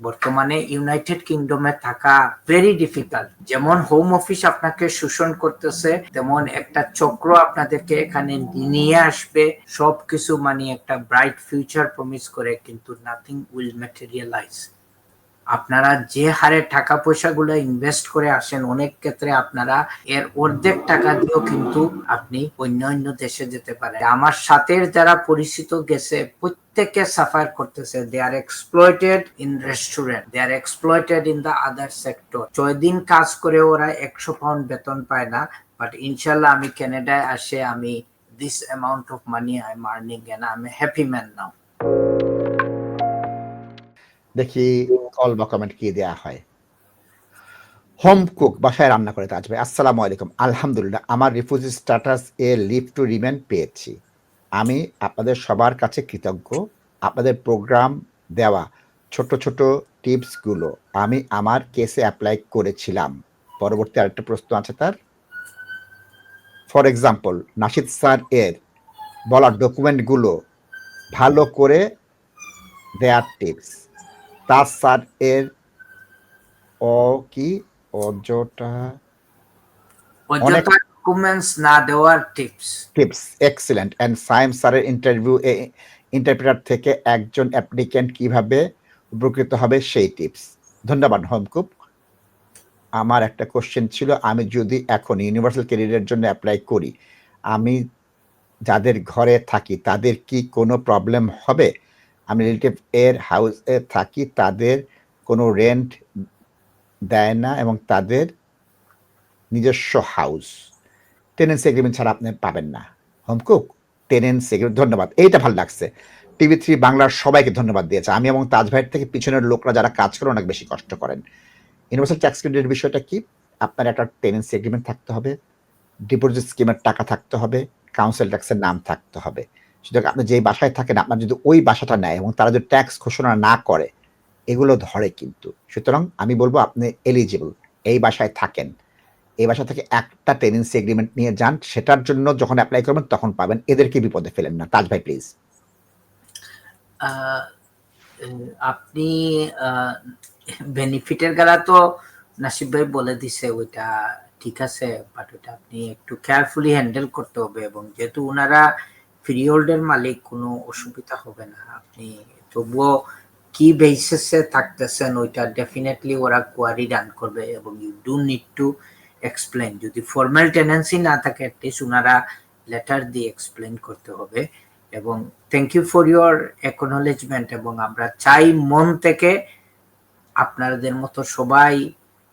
বর্তমানে ইউনাইটেড কিংডমে থাকা ভেরি ডিফিকাল্ট যেমন হোম অফিস আপনাকে শোষণ করতেছে, তেমন একটা চক্র আপনাদেরকে এখানে নিয়ে আসবে। সবকিছু মানে একটা ব্রাইট ফিউচার প্রমিস করে কিন্তু নাথিং উইল ম্যাটেরিয়ালাইজ আপনারা যে হারে টাকা পয়সাগুলো ইনভেস্ট করে আসেন, অনেক ক্ষেত্রে আপনারা এর অর্ধেক টাকা দিয়েও কিন্তু আপনি অন্য অন্য দেশে যেতে পারেন। আমার সাথে যারা পরিচিত গেছে, প্রত্যেকে সাফার করতেছে। They are exploited in restaurant they are exploited in the other sector ছয় দিন কাজ করে ওরা একশো পাউন্ড বেতন পায় না বাট ইনশাল্লাহ আমি কানাডায় আসে, আমি this amount of money I am earning and I am happy man now দেখি কল বা কমেন্ট কি দেয়া হয়। হোম কুক বাসায় রান্না করে তাজ আসসালামু আলাইকুম। আলহামদুলিল্লাহ, আমার refugee status a leave to remain পেয়েছি। আমি আপনাদের সবার কাছে কৃতজ্ঞ। আপনাদের প্রোগ্রাম দেওয়া ছোট ছোট টিপসগুলো আমি আমার কেসে অ্যাপ্লাই করেছিলাম। পরবর্তী আরেকটা প্রশ্ন আছে তার। ফর এক্সাম্পল নাশিদ স্যার এর বলা ডকুমেন্টগুলো ভালো করে দেয়ার টিপস তার স্যার এর ও কি? অজটা অযথা ডকুমেন্টস না দেওয়ার tips tips excellent and science স্যারের ইন্টারভিউ ইন্টারপ্রিটার থেকে একজন অ্যাপ্লিক্যান্ট কীভাবে উপকৃত হবে সেই টিপস ধন্যবাদ হোমকুপ। আমার একটা কোশ্চেন ছিল আমি যদি এখন ইউনিভার্সাল ক্যারিয়ারের জন্য অ্যাপ্লাই করি আমি যাদের ঘরে থাকি তাদের কি কোনো প্রবলেম হবে? আমি রিলেটিভ এর হাউসে থাকি, তাদের কোনো রেন্ট দেয় না এবং তাদের নিজস্ব হাউস টেনেন্সি এগ্রিমেন্ট ছাড়া আপনি পাবেন না। হোমকুক টেনেন্সি এগ্রিমেন্ট ধন্যবাদ। এইটা ভালো লাগছে। টিভি থ্রি বাংলার সবাইকে ধন্যবাদ দিয়েছে। আমি এবং তাজ ভাইয়ের থেকে পিছনের লোকরা যারা কাজ করে অনেক বেশি কষ্ট করেন। ইউনিভার্সাল ট্যাক্স ক্রেডিটের বিষয়টা কি? আপনার একটা টেনেন্সি এগ্রিমেন্ট থাকতে হবে। ডিপোজিট স্কিমের টাকা থাকতে হবে। কাউন্সিল ট্যাক্সের নাম থাকতে হবে। সুতরাং আপনি যেই বাসায় থাকেন, আপনার যদি ওই বাসাটা নেয় এবং তারা যদি ট্যাক্স ঘোষণা না করে, এগুলো ধরে কিন্তু। সুতরাং আমি বলব আপনি এলিজিবল এই বাসায় থাকেন। এই বাসা থেকে একটা টেনেন্সি এগ্রিমেন্ট নিয়ে যান, সেটার জন্য যখন অ্যাপ্লাই করবেন, তখন পাবেন। এদেরকে বিপদে ফেলেন না। তাজ ভাই প্লিজ আপনি বেনিফিটের গেলা তো নাসিব ভাই বলে দিছে, ওইটা ঠিক আছে বাট ওইটা আপনি একটু কেয়ারফুলি হ্যান্ডেল করতে হবে এবং যেহেতু ওনারা ফ্রি হোল্ডের মালিক কোনো অসুবিধা হবে না। আপনি তবুও কি বেসিসে থাকতেছেন ওইটা ডেফিনেটলি ওরা কোয়ারি রান করবে এবং you do need to explain যদি ফর্মাল টেন্ডেন্সি না থাকে অ্যাটলিস্ট ওনারা লেটার দিয়ে এক্সপ্লেন করতে হবে। এবং thank you for your acknowledgement এবং আমরা চাই মন থেকে আপনাদের মতো সবাই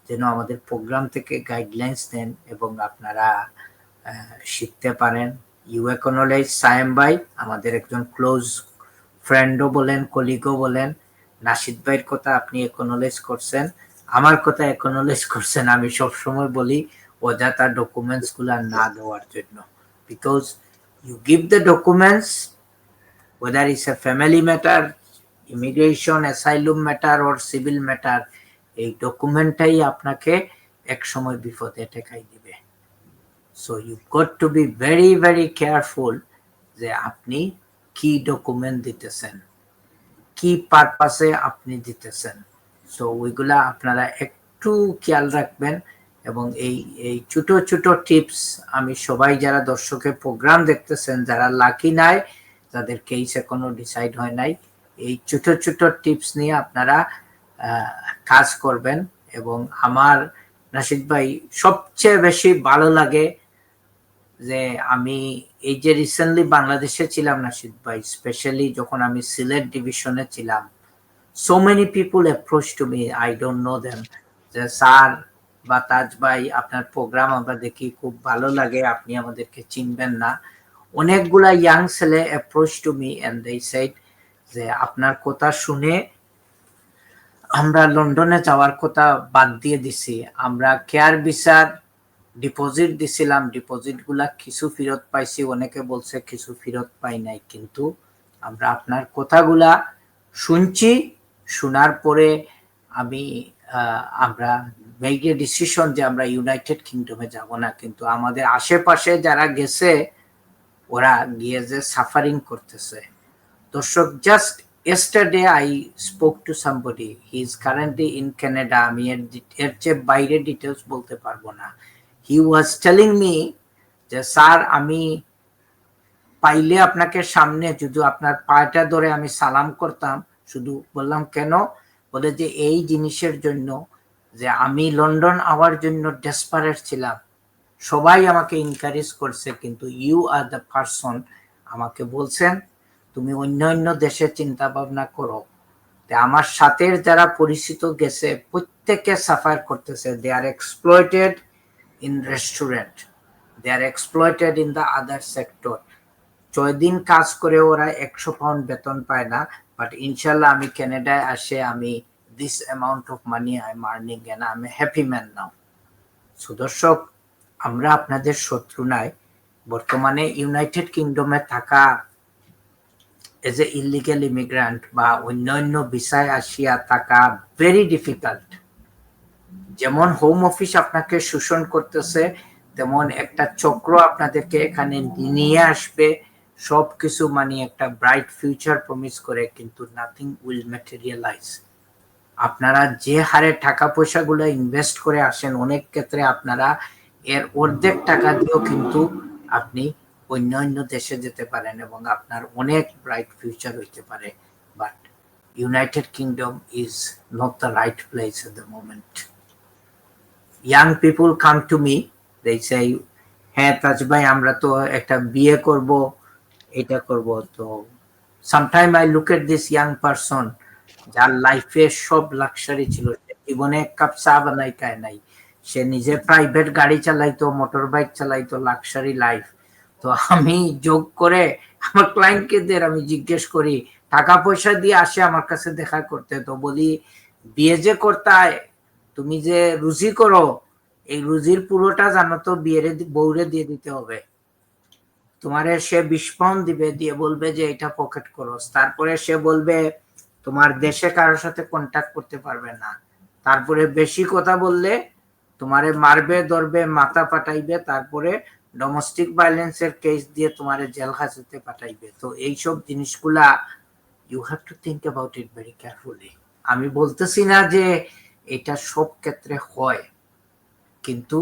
যেন আমাদের প্রোগ্রাম থেকে গাইডলাইন্স দেন এবং আপনারা শিখতে পারেন। ইউ একনোলেজ সায়েম ভাই আমাদের একজন ক্লোজ ফ্রেন্ডও বলেন কলিগও বলেন। নাসিদ ভাইয়ের কথা আপনি একনোলেজ করছেন। আমার কথা একনোলেজ করছেন আমি সবসময় বলি অযথা ডকুমেন্টসগুলা না দেওয়ার জন্য। Because you give the documents, whether it's a family matter, immigration, asylum matter or civil matter, এই ডকুমেন্টটাই আপনাকে এক সময় বিপদে ঠেকাই দিবে। So you got to be very very careful যে আপনি কি ডকুমেন্ট দিতেছেন। কি পারপাসে আপনি দিতেছেন। সো ওইগুলা আপনারা একটু খেয়াল রাখবেন এবং এই এই ছোট ছোট টিপস আমি সবাই যারা দর্শকের প্রোগ্রাম দেখতেছেন, যারা লাকি নাই, তাদের কেস এখনও ডিসাইড হয় নাই। এই ছোট ছোট টিপস নিয়ে আপনারা কাজ করবেন এবং আমার নাসিদ ভাই সবচেয়ে বেশি ভালো লাগে যে আমি এই যে রিসেন্টলি বাংলাদেশে ছিলাম নাসিদ ভাই স্পেশালি যখন আমি সিলেট ডিভিশনে ছিলাম so many people approach to me I don't know them যে স্যার বা তাজ ভাই, আপনার প্রোগ্রাম আমরা দেখি, খুব ভালো লাগে, আপনি আমাদেরকে চিনবেন না। অনেকগুলা ইয়াং ছেলে approach to me and they said যে আপনার কথা শুনে আমরা লন্ডনে যাওয়ার কথা বাদ দিয়ে দিছি। আমরা কেয়ার বিচার ডিপোজিট দিছিলাম ডিপোজিটগুলা কিছু ফেরত পাইছি, অনেকে বলছে কিছু ফেরত পাই নাই, কিন্তু আমরা আপনার কথাগুলা শুনছি, শোনার পরে আমি আমরা এ ডিসিশন যে আমরা ইউনাইটেড কিংডমে যাব না, কিন্তু আমাদের আশেপাশে যারা গেছে, ওরা গিয়ে যে সাফারিং করতেছে দর্শক just yesterday I spoke to somebody. He is currently in Canada. আমি এর এর চেয়ে বাইরে ডিটেলস বলতে পারব না হি ওয়াজ টেলিং মি যে, স্যার, আমি পাইলে আপনাকে সামনে যদি আপনার পাটা ধরে আমি সালাম করতাম। শুধু বললাম, কেন? বলে যে, এই জিনিসের জন্য যে, আমি লন্ডন আওয়ার জন্য ডেসপারেট ছিলাম। সবাই আমাকে ইনকারেজ করছে, কিন্তু ইউ আর দ্য পারসন আমাকে বলছেন, তুমি অন্য অন্য দেশে চিন্তা ভাবনা করো আমার সাথে যারা পরিচিত গেছে, প্রত্যেকে সাফার করতেছে। They are exploited in restaurant they are exploited in the other sector ছয় দিন কাজ করে ওরা একশো পাউন্ড বেতন পায় না বাট ইনশাল্লাহ আমি ক্যানাডায় আসে, আমি this amount of money I am earning and I happy man now সুদর্শক আমরা আপনাদের শত্রু নাই। বর্তমানে ইউনাইটেড কিংডমে থাকা এজ এ ইলিগেল ইমিগ্রান্ট বা অন্যান্য বিষয় আসিয়া থাকা ভেরি ডিফিকাল্ট যেমন হোম অফিস আপনাকে শোষণ করতেছে, তেমন একটা চক্র আপনাদেরকে এখানে নিয়ে আসবে। সবকিছু মানে একটা ব্রাইট ফিউচার প্রমিস করে কিন্তু নাথিং উইল ম্যাটেরিয়ালাইজ আপনারা যে হারে টাকা পয়সাগুলো ইনভেস্ট করে আসেন, অনেক ক্ষেত্রে আপনারা এর অর্ধেক টাকা দিয়েও কিন্তু আপনি অন্য অন্য দেশে যেতে পারেন এবং আপনার অনেক ব্রাইট ফিউচার হইতে পারে। But United Kingdom is not the right place at the moment young people come to me they হ্যাঁ তাজ ভাই আমরা তো একটা বিয়ে করব এটা করব। তো sometime I look at this young person যার লাইফে সব লাক্সারি ছিল জীবনে এক কাপ চা বানাই খায় নাই। সে নিজে প্রাইভেট গাড়ি চালাইতো মোটর বাইক চালাইতো লাক্সারি লাইফ তো আমি যোগ করে আমার ক্লায়েন্টকে আমি জিজ্ঞেস করি টাকা পয়সা দিয়ে আসে আমার কাছে দেখা করতে? তো বলি বিয়ে যে করতে হয়, তুমি যে রুজি করো, এই রুজির পুরোটা জানো তো বিয়েরে বউরে দিয়ে দিতে হবে। তোমারে সে পাউন্ড দিবে, দিয়ে বলবে যে এটা পকেট করো তারপরে সে বলবে, তোমার দেশে কারোর সাথে কন্ট্যাক্ট করতে পারবে না। তারপরে বেশি কথা বললে, তোমারে মারবে, ধরবে, মাথা পাঠাইবে তারপরে ডোমেস্টিক ভায়োলেন্সের কেস দিয়ে তোমারে জেল হাজতে পাঠাইবে। তো এইসব জিনিসগুলা you have to think about it very carefully আমি বলতেছি না যে এটা সব ক্ষেত্রে হয়। কিন্তু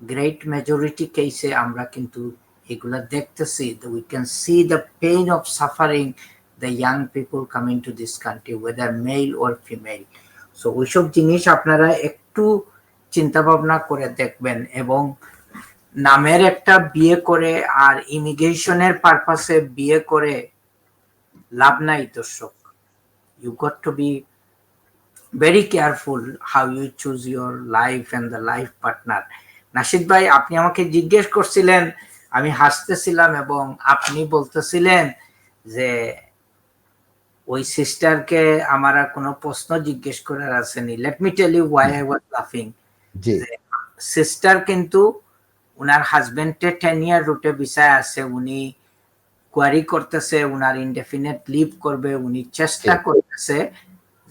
গ্রেট মেজরিটি কেসে আমরা কিন্তু এগুলা দেখতেছি we can see the pain of suffering the young people coming to this country whether male or female so ওইসব জিনিস আপনারা একটু চিন্তা ভাবনা করে দেখবেন এবং নামের একটা বিয়ে করে আর ইমিগ্রেশনের পারপাসে বিয়ে করে লাভ নাই, দর্শক। You got to be very careful how you choose your life and the life partner Nasid ভাই আপনি আমাকে জিজ্ঞেস করছিলেন আমি হাসতেছিলাম এবং আপনি বলতেছিলেন যে ওই সিস্টারকে আমার আর কোনো প্রশ্ন জিজ্ঞেস করার আসেনি let me tell you why I was লাফিং সিস্টার কিন্তু উনার হাজবেন্ডের টেন ইয়ার রুটে বিষয় আছে উনি কোয়ারি করতেছে উনার ইনডেফিনেট লিভ করবে উনি চেষ্টা। করতেছে।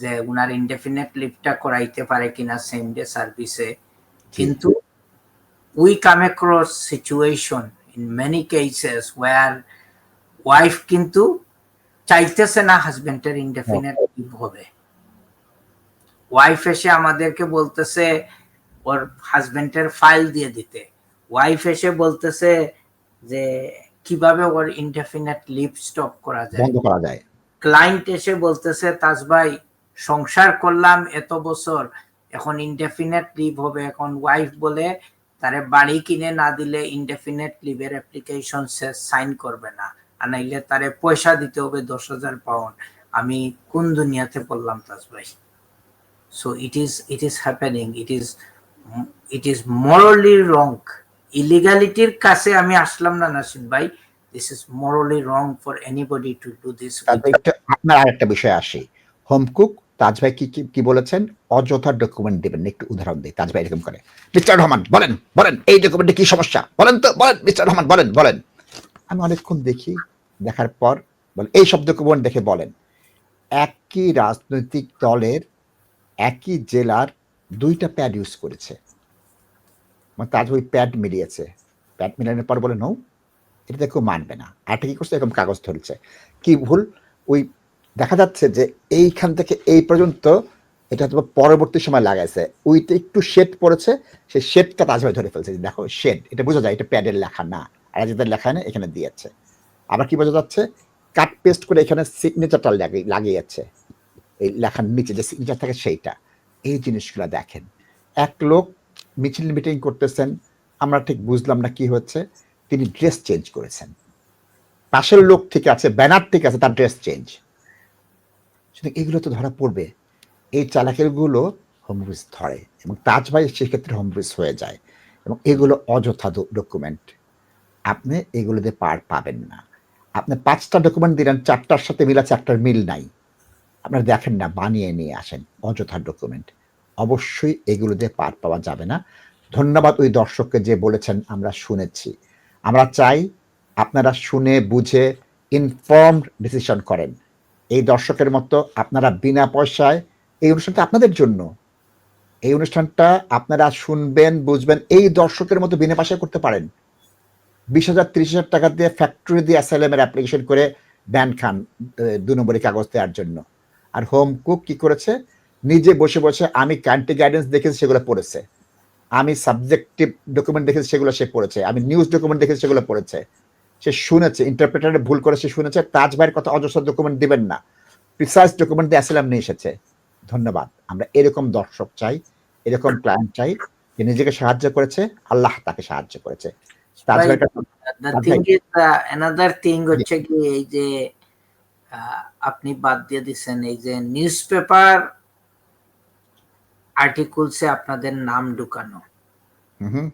যে উনার ইনডেফিনেট লিভটা করাইতে পারে কিনা সেম ডে সার্ভিসে কিন্তু we come across situation in many cases where wife কিন্তু চাইতেছে না হাজবেন্ডের ইনডেফিনেট লিভ হবে। ওয়াইফ এসে আমাদেরকে বলতেছে ওর হাজবেন্ডের ফাইল দিয়ে দিতে। ওয়াইফ এসে বলতেছে যে কীভাবে ওর ইনডেফিনেট লিভ স্টপ করা যায়? বন্ধ করা যায়। ক্লায়েন্ট এসে বলতেছে তাজ ভাই সংসার করলাম এত বছর। এখন ইনডেফিনেট লিভ হবে। এখন ওয়াইফ বলে তারে বাড়ি কিনে না দিলে ইনডেফিনেট লিভের অ্যাপ্লিকেশন সে সাইন করবে না। আর নাইলে তারে পয়সা দিতে হবে দশ হাজার পাউন্ড আমি কোন দুনিয়াতে পড়লাম তাজ ভাই? So it is it is happening it is it is morally wrong ইলিগালিটির কাছে আমি আসলাম না নাসিদ ভাই। This is morally wrong for anybody to do this আপনার আরেকটা বিষয় আসি। হোমকুক তাজ ভাই কি, কি- বলেছেন? অযথা ডকুমেন্ট দেবেন। একটু উদাহরণ দিই, তাজ ভাই এরকম করে। মিস্টার রহমান, বলেন বলেন, এই ডকুমেন্টে কি সমস্যা? বলেন তো, বলেন মিস্টার রহমান, বলেন বলেন। আমি অনেকক্ষণ দেখি, দেখার পর, বলেন, এই সব ডকুমেন্ট দেখে বলেন, একই রাজনৈতিক দলের, একই জেলার দুইটা প্যাড ইউজ করেছে। মানে তাজ ওই প্যাড মিলিয়েছে। প্যাড মিলানোর পর বলে নো এটা কেউ মানবে না। আর কি করছে? এরকম কাগজ ধরেছে। কি ভুল? ওই দেখা যাচ্ছে যে এইখান থেকে এই পর্যন্ত এটা তোমার পরবর্তী সময় লাগাইছে। ওইটা একটু শেড পড়েছে, সেই শেডটা তাজভাই ধরে ফেলছে। দেখো, শেড, এটা বোঝা যায়, এটা প্যাডের লেখা না। আর যেটা লেখা না, এখানে দিয়েছে। আবার কি বোঝা যাচ্ছে? কাট পেস্ট করে এখানে সিগনেচারটা লাগিয়ে লাগিয়েছে। এই লেখার নিচে যে সিগনেচার থাকে সেইটা। এই জিনিসগুলো দেখেন। এক লোক মিছিল মিটিং করতেছেন, আমরা ঠিক বুঝলাম না কি হচ্ছে। তিনি ড্রেস চেঞ্জ করেছেন। পাশের লোক ঠিক আছে, ব্যানার ঠিক আছে, তার ড্রেস চেঞ্জ সুতরাং এগুলো তো ধরা পড়বে। এই চালাকেরগুলো হোমরিস ধরে এবং তাজ ভাই সেক্ষেত্রে হোমরিস হয়ে যায় এবং এগুলো অযথা ডকুমেন্ট আপনি এগুলোতে পার পাবেন না। আপনি পাঁচটা ডকুমেন্ট দিলেন, চারটার সাথে মিল একটার মিল নাই। আপনারা দেখেন না, বানিয়ে নিয়ে আসেন, অযথা ডকুমেন্ট অবশ্যই এগুলো দিয়ে পার পাওয়া যাবে না। ধন্যবাদ ওই দর্শককে যে বলেছেন, আমরা শুনেছি। আমরা চাই আপনারা শুনে, বুঝে ইনফর্মড ডিসিশন করেন। এই দর্শকের মতো আপনারা বিনা পয়সায় এই অনুষ্ঠানটা আপনাদের জন্য। এই অনুষ্ঠানটা আপনারা শুনবেন, বুঝবেন, এই দর্শকের মতো বিনা পয়সায় করতে পারেন। বিশ হাজার, ত্রিশ হাজার টাকা দিয়ে ফ্যাক্টরি দিয়ে অ্যাসাইলামের অ্যাপ্লিকেশন করে ব্যান খান দু নম্বরই কাগজ দেওয়ার জন্য। আর হোম কুক কি করেছে? নিজে বসে বসে আমি কান্ট্রি গাইডেন্স দেখেছি, সেগুলো পড়েছে। আমি সাবজেক্টিভ ডকুমেন্ট দেখেছি, সেগুলো সে পড়েছে। আমি নিউজ ডকুমেন্ট দেখেছি, সেগুলো পড়েছে। সে শুনেছে ইন্টারপ্রেটারে ভুল করে সে শুনেছে তাজ ভাইয়ের কথা অজস্র ডকুমেন্ট দিবেন না। প্রিসাইজ ডকুমেন্ট দিয়ে অ্যাসাইলাম নিয়ে এসেছে। ধন্যবাদ। আমরা এরকম দর্শক চাই এরকম ক্লায়েন্ট চাই যে নিজেকে সাহায্য করেছে আল্লাহ তাকে সাহায্য করেছে। অ্যানাদার থিং হচ্ছে কি এই যে আপনি বাদ দিয়ে দিচ্ছেন এই যে নিউজ পেপার আর্টিকেলসে আপনাদের নাম ঢুকানো। হুম,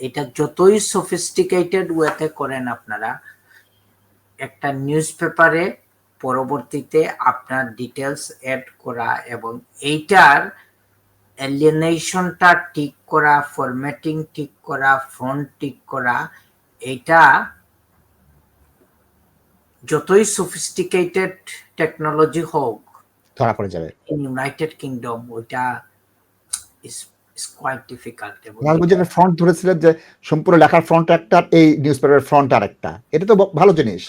এটা যতই সফিস্টিকেটেড ওয়েতে করেন আপনারা একটা নিউজ পেপারে পরবর্তীতে আপনার ডিটেলস অ্যাড করা এবং এইটার এলিয়েনেশনটা ঠিক করা ফরম্যাটিং ঠিক করা ফন্ট ঠিক করা এটা যতই সফিস্টিকেটেড টেকনোলজি হোক ধরা পড়ে যাবে। ইউনাইটেড কিংডম ওইটা কোয়াইট ডিফিকাল্ট এবং ফ্রন্ট ধরেছিলেন যে সম্পূর্ণ লেখার ফ্রন্ট একটা এই নিউজ পেপারের ফ্রন্ট আর একটা এটা তো ভালো জিনিস।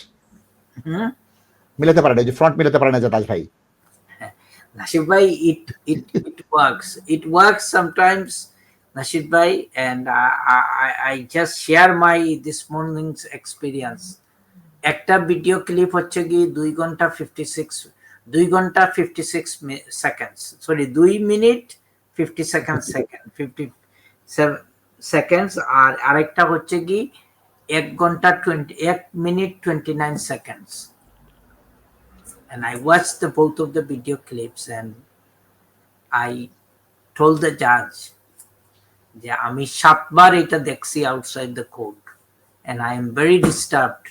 মিলাতে পারে না যে ফ্রন্ট মিলাতে পারে না তাজ ভাই। Nashib bhai, it it it works. It works sometimes, Nashib bhai, and I, I I just share my this morning's experience. একটা ভিডিও ক্লিপ হচ্ছে কি দুই ঘণ্টা ফিফটি সিক্স দুই ঘণ্টা ফিফটি সিক্স সেকেন্ডস সরি দুই minute fifty second second fifty seconds আর আরেকটা হচ্ছে কি, এক ঘণ্টা টোয়েন্টি এক minute twenty nine seconds and I watched the both of the video clips and I told the judge যে আমি সাতবার এটা দেখছি outside the court and I am very disturbed.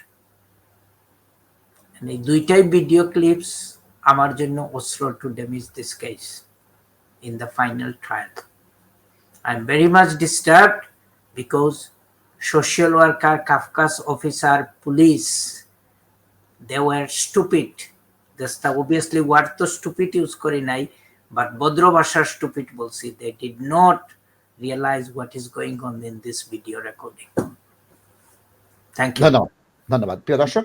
And এই দুইটাই ভিডিও ক্লিপস আমার জন্য অস্ত্র to damage this case in the final trial. I am very much disturbed because social worker, Kafka's officer, police, they were stupid. That's obviously word তো stupid use নাই, but ভদ্র ভাষার stupid বলছি. They did not realize what is going on in this video recording. Thank you. ধন্যবাদ ধন্যবাদ প্রিয় দর্শক